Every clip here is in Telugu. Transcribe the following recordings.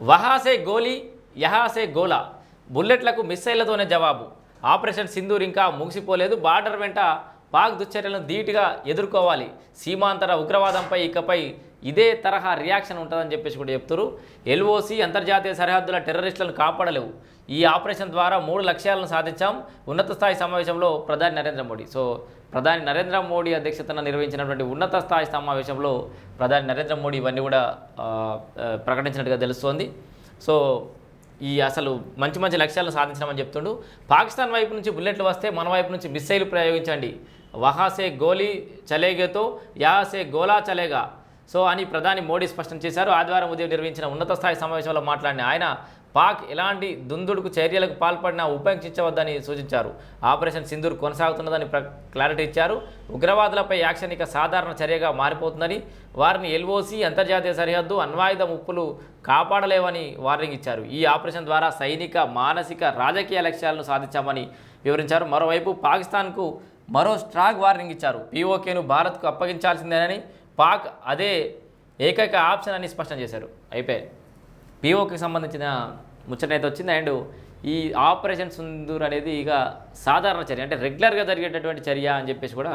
వహాసే గోలీ యహాసే గోలా. బుల్లెట్లకు మిస్సైళ్ళతోనే జవాబు. ఆపరేషన్ సింధూర్ ఇంకా ముగిసిపోలేదు. బార్డర్ వెంట పాక్ దుశ్చర్యలను ధీటుగా ఎదుర్కోవాలి. సీమాంతర ఉగ్రవాదంపై ఇకపై ఇదే తరహా రియాక్షన్ ఉంటుందని చెప్పేసి కూడా చెప్తారు. ఎల్ఓసి అంతర్జాతీయ సరిహద్దుల టెర్రరిస్టులను కాపాడలేవు. ఈ ఆపరేషన్ ద్వారా మూడు లక్ష్యాలను సాధించాం. ఉన్నత స్థాయి సమావేశంలో ప్రధాని నరేంద్ర మోడీ. సో ప్రధాని నరేంద్ర మోడీ అధ్యక్షతన నిర్వహించినటువంటి ఉన్నత స్థాయి సమావేశంలో ప్రధాని నరేంద్ర మోడీ ఇవన్నీ కూడా ప్రకటించినట్టుగా తెలుస్తోంది. సో ఈ అసలు మంచి మంచి లక్ష్యాలను సాధించడం చెప్తుండు. పాకిస్తాన్ వైపు నుంచి బుల్లెట్లు వస్తే మన వైపు నుంచి మిస్సైల్ ప్రయోగించండి. వహాసే గోలీ చలేగేతో యాసే గోలా చలేగా. సో అని ప్రధాని మోడీ స్పష్టం చేశారు. ఆదివారం ఉదయం నిర్వహించిన ఉన్నత స్థాయి సమావేశంలో మాట్లాడిన ఆయన పాక్ ఎలాంటి దుందుడుకు చర్యలకు పాల్పడినా ఉపేక్షించవద్దని సూచించారు. ఆపరేషన్ సింధూర్ కొనసాగుతున్నదని ప్ర క్లారిటీ ఇచ్చారు. ఉగ్రవాదులపై యాక్షన్ ఇక సాధారణ చర్యగా మారిపోతుందని వారిని ఎల్ఓసి అంతర్జాతీయ సరిహద్దు అణ్వాయుధ ముప్పులు కాపాడలేవని వార్నింగ్ ఇచ్చారు. ఈ ఆపరేషన్ ద్వారా సైనిక మానసిక రాజకీయ లక్ష్యాలను సాధించామని వివరించారు. మరోవైపు పాకిస్తాన్కు మరో స్ట్రాగ్ వార్నింగ్ ఇచ్చారు. పీఓకేను భారత్కు అప్పగించాల్సిందేనని పాక్ అదే ఏకైక ఆప్షన్ అని స్పష్టం చేశారు. అయితే పీఓకి సంబంధించిన ముచ్చట అయితే వచ్చింది. అండ్ ఈ ఆపరేషన్ సుందూర్ అనేది ఇక సాధారణ చర్య అంటే రెగ్యులర్గా జరిగేటటువంటి చర్య అని చెప్పేసి కూడా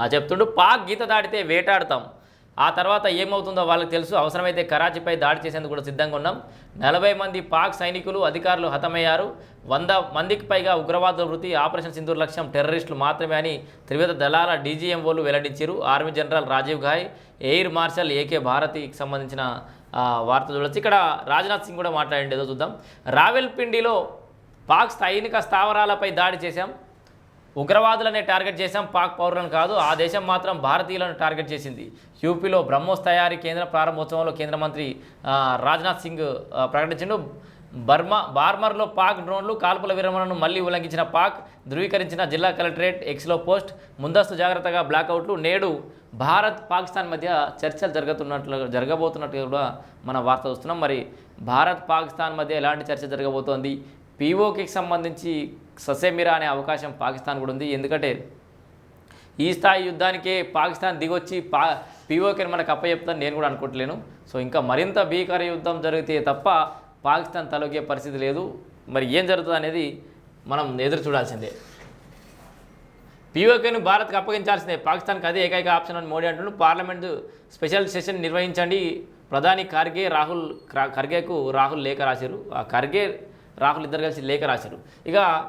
ఆ చెప్తుండు. పాక్ గీత దాటితే వేటాడతాం. ఆ తర్వాత ఏమవుతుందో వాళ్ళకి తెలుసు. అవసరమైతే కరాచీపై దాడి చేసేందుకు కూడా సిద్ధంగా ఉన్నాం. నలభై మంది పాక్ సైనికులు అధికారులు హతమయ్యారు. వంద మందికి పైగా ఉగ్రవాదుల వృత్తి ఆపరేషన్ సింధూర్ లక్ష్యం టెర్రరిస్టులు మాత్రమే అని త్రివిధ దళాల డీజీఎంఓలు వెల్లడించారు. Army general Rajiv Ghai air marshal A భారతికి సంబంధించిన వార్త చూడొచ్చు. ఇక్కడ రాజ్నాథ్ సింగ్ కూడా మాట్లాడండి ఏదో చూద్దాం. రావెల్పిండిలో పాక్ సైనిక స్థావరాలపై దాడి చేశాం. ఉగ్రవాదులనే టార్గెట్ చేశాం పాక్ పౌరులను కాదు ఆ దేశం మాత్రం భారతీయులను టార్గెట్ చేసింది. యూపీలో బ్రహ్మోస్ తయారీ కేంద్ర ప్రారంభోత్సవంలో కేంద్ర మంత్రి రాజ్నాథ్ సింగ్ ప్రకటించిండు. బర్మా బార్మర్లో పాక్ డ్రోన్లు కాల్పుల విరమణను మళ్ళీ ఉల్లంఘించిన పాక్ ధృవీకరించిన జిల్లా కలెక్టరేట్ ఎక్స్లో పోస్ట్ ముందస్తు జాగ్రత్తగా బ్లాకౌట్లు నేడు భారత్ పాకిస్తాన్ మధ్య చర్చలు జరుగుతున్నట్లు జరగబోతున్నట్టు కూడా మన వార్త చూస్తున్నాం. మరి భారత్ పాకిస్తాన్ మధ్య ఎలాంటి చర్చ జరగబోతోంది? పీఓకి సంబంధించి ససేమిరా అనే అవకాశం పాకిస్తాన్ కూడా ఉంది. ఎందుకంటే ఈ స్థాయి యుద్ధానికే పాకిస్తాన్ దిగొచ్చి పా పీఓకేని మనకు అప్పచెప్తాను నేను కూడా అనుకోవట్లేను. సో ఇంకా మరింత భీకర యుద్ధం జరిగితే తప్ప పాకిస్తాన్ తలొకే పరిస్థితి లేదు. మరి ఏం జరుగుతుంది అనేది మనం ఎదురు చూడాల్సిందే. పీఓకేను భారత్కి అప్పగించాల్సిందే. పాకిస్తాన్కి అదే ఏకైక ఆప్షన్ అని మోడీ అంటున్నాడు. పార్లమెంటు స్పెషల్ సెషన్ నిర్వహించండి. ప్రధాని ఖర్గే రాహుల్ ఖర్గేకు రాహుల్ లేఖ రాశారు. ఆ ఖర్గే రాహుల్ ఇద్దరు కలిసి లేఖ రాశారు. ఇక